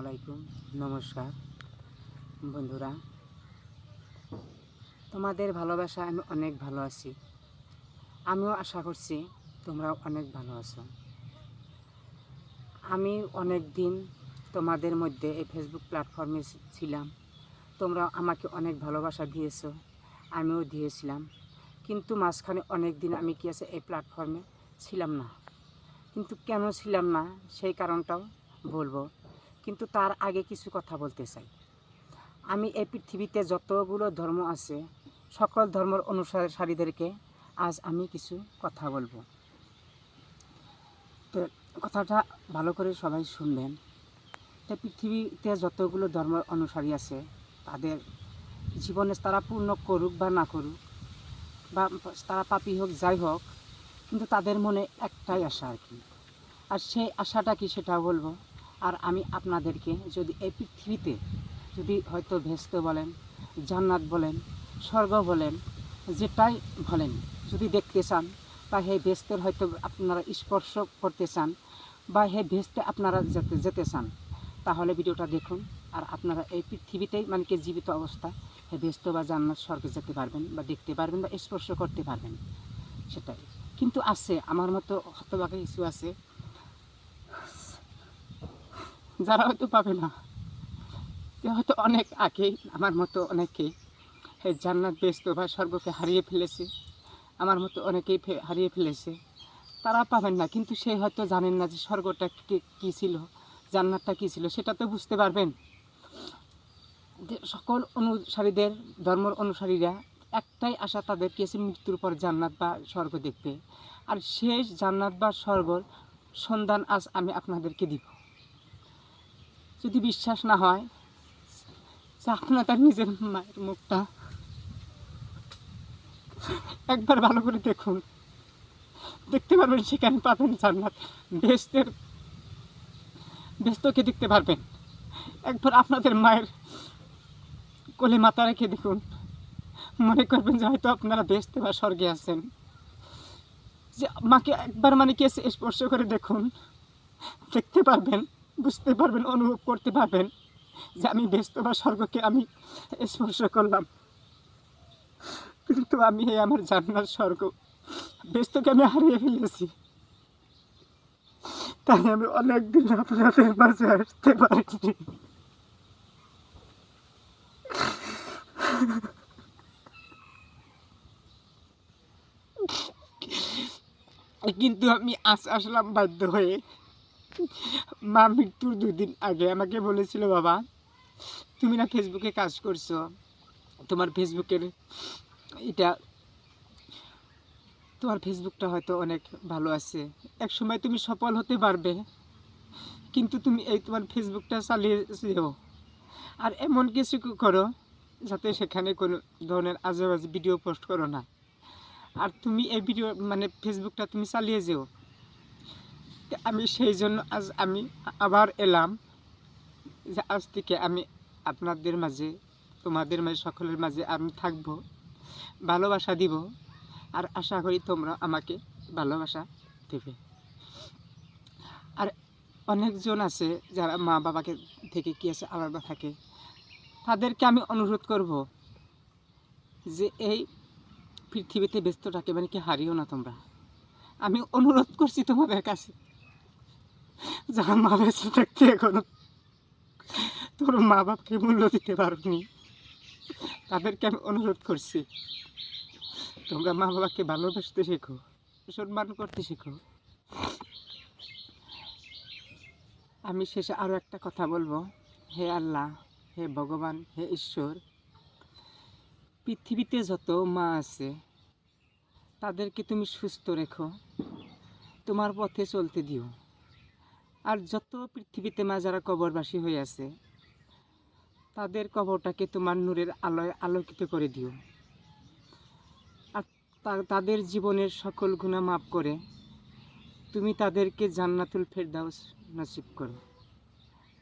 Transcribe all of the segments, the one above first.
আলাইকুম, নমস্কার। বন্ধুরা, তোমাদের ভালোবাসা আমি অনেক ভালো আছি। আমিও আশা করছি তোমরাও অনেক ভালো আছো। আমি অনেক দিন তোমাদের মধ্যে এই ফেসবুক প্ল্যাটফর্মে ছিলাম। তোমরা আমাকে অনেক ভালোবাসা দিয়েছ, আমিও দিয়েছিলাম। কিন্তু মাঝখানে অনেক দিন আমি কি আছে এই প্ল্যাটফর্মে ছিলাম না। কিন্তু কেন ছিলাম না, সেই কারণটাও বলব। কিন্তু তার আগে কিছু কথা বলতে চাই। আমি এই পৃথিবীতে যতগুলো ধর্ম আছে, সকল ধর্মের অনুসারীদেরকে আজ আমি কিছু কথা বলব। তো কথাটা ভালো করে সবাই শুনবেন। তো পৃথিবীতে যতগুলো ধর্মের অনুসারী আছে, তাদের জীবনে তারা পূর্ণ করুক বা না করুক, বা তারা পাপি হোক, যাই হোক, কিন্তু তাদের মনে একটাই আশা আর কি। আর সেই আশাটা কি সেটা বলব আর আমি আপনাদেরকে যদি এই পৃথিবীতে যদি হয়তো ভেস্ত বলেন, জান্নাত বলেন, স্বর্গ বলেন, যেটাই বলেন, যদি দেখতে চান বা হে ভেস্তের হয়তো আপনারা স্পর্শ করতে চান বা হে ভেস্তে আপনারা যেতে যেতে চান, তাহলে ভিডিওটা দেখুন। আর আপনারা এই পৃথিবীতেই মানে কি জীবিত অবস্থা, হে ভেস্ত বা জান্নাত স্বর্গে যেতে পারবেন বা দেখতে পারবেন বা স্পর্শ করতে পারবেন, সেটাই। কিন্তু আছে, আমার মতো হতবাকে কিছু আছে যারা হয়তো পাবে না যে হয়তো অনেক আগেই আমার মতো অনেকে এই জান্নাত ব্যস্ত বা স্বর্গকে হারিয়ে ফেলেছে, আমার মতো অনেকেই হারিয়ে ফেলেছে, তারা পাবেন না। কিন্তু সে হয়তো জানেন না যে স্বর্গটা কি- ছিল, জান্নাতটা কী ছিল, সেটা তো বুঝতে পারবেন। যে সকল অনুসারীদের, ধর্মের অনুসারীরা একটাই আশা তাদের কি আছে মৃত্যুর পর জান্নাত বা স্বর্গ দেখতে। আর শেষ জান্নাত বা স্বর্গর সন্ধান আজ আমি আপনাদেরকে দিব। যদি বিশ্বাস না হয়, যে আপনার তার নিজের মায়ের মুখটা। একবার ভালো করে দেখুন। দেখতে পারবেন সেখানে পাবেন জান্নাত। বেস্তের ব্যস্তকে দেখতে পারবেন। একবার আপনাদের মায়ের কোলে মাথা রেখে দেখুন। মনে করবেন যে হয়তো আপনারা বেসতে বা স্বর্গে আছেন। যে মাকে একবার মানে কি স্পর্শ করে দেখুন। দেখতে পারবেন। বুঝতে পারবেন, অনুভব করতে পারবেন যে আমি ব্যস্ত বা স্বর্গকে আমি স্পর্শ করলাম। কিন্তু আমি এই আমার জান্নার স্বর্গ, ব্যস্তকে আমি হারিয়ে ফেলেছি। তাই আমি অনেকদিন আপনাদের মাঝে আসতে পারিনি। কিন্তু আমি আস আসলাম বাধ্য হয়ে মা মৃত্যুর দুদিন আগে আমাকে বলেছিল, বাবা, তুমি না ফেসবুকে কাজ করছ। তোমার ফেসবুকের এটা, তোমার ফেসবুকটা হয়তো অনেক ভালো আছে। এক সময় তুমি সফল হতে পারবে, কিন্তু তুমি এই তোমার ফেসবুকটা চালিয়ে যেও। আর এমন কিছু করো যাতে সেখানে কোনো ধরনের আজেবাজে ভিডিও পোস্ট করো না। আর তুমি এই ভিডিও মানে ফেসবুকটা তুমি চালিয়ে যেও। আমি সেই জন্য আজ আমি আবার এলাম যে আজ থেকে আমি আপনাদের মাঝে, তোমাদের মাঝে, সকলের মাঝে আমি থাকব, ভালোবাসা দিব, আর আশা করি তোমরা আমাকে ভালোবাসা দেবে। আর অনেকজন আছে যারা মা বাবাকে থেকে কি আছে আলাদা থাকে, তাদেরকে আমি অনুরোধ করব যে এই পৃথিবীতে ব্যস্তটাকে মানে কি হারিও না তোমরা। আমি অনুরোধ করছি তোমাদের কাছে যারা মা বেঁচে থাকতে এখনও তোর মা বাপকে মূল্য দিতে পারোনি। তাদেরকে আমি অনুরোধ করছি, তোমরা মা বাবাকে ভালোবাসতে শেখো, সম্মান করতে শেখো। আমি শেষে আরও একটা কথা বলব। হে আল্লাহ, হে ভগবান, হে ঈশ্বর, পৃথিবীতে যত মা আছে, তাদেরকে তুমি সুস্থ রেখো, তোমার পথে চলতে দিও। আর যত পৃথিবীতে মা যারা কবরবাসী হয়ে আছে, তাদের কবরটাকে তোমার নূরের আলোয় আলোকিত করে দিও। আর তাদের জীবনের সকল গুণা মাফ করে তুমি তাদেরকে জান্নাতুল ফেরদাউস নাসিব করো।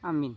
আমিন।